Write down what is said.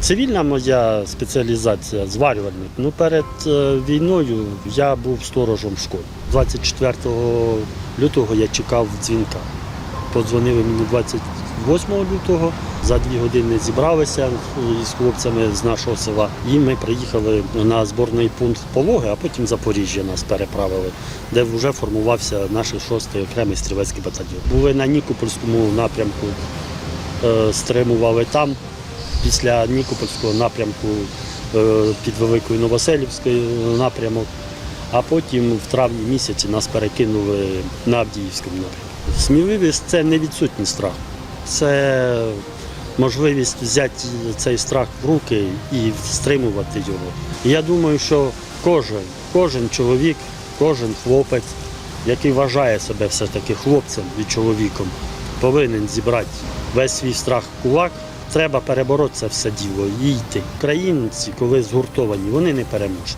Цивільна моя спеціалізація зварювальник. Ну, перед е, війною я був сторожем в школі. 24 лютого я чекав дзвінка. Подзвонили мені 28 лютого. За дві години зібралися з хлопцями з нашого села. І ми приїхали на зборний пункт Пологи, а потім Запоріжжя нас переправили, де вже формувався наш 6-й окремий стрілецький батальйон. Були на Нікопольському напрямку, е, стримували там. Після Нікопольського напрямку е, під Великою Новоселівською напрямок, а потім в травні місяці нас перекинули на Авдіївському напрямку. Сміливість це не відсутність страху, це можливість взяти цей страх в руки і стримувати його. Я думаю, що кожен, кожен чоловік, кожен хлопець, який вважає себе все-таки хлопцем і чоловіком, повинен зібрати весь свій страх в кулак. Треба перебороти це все діло і йти. Українці, коли згуртовані, вони не переможні.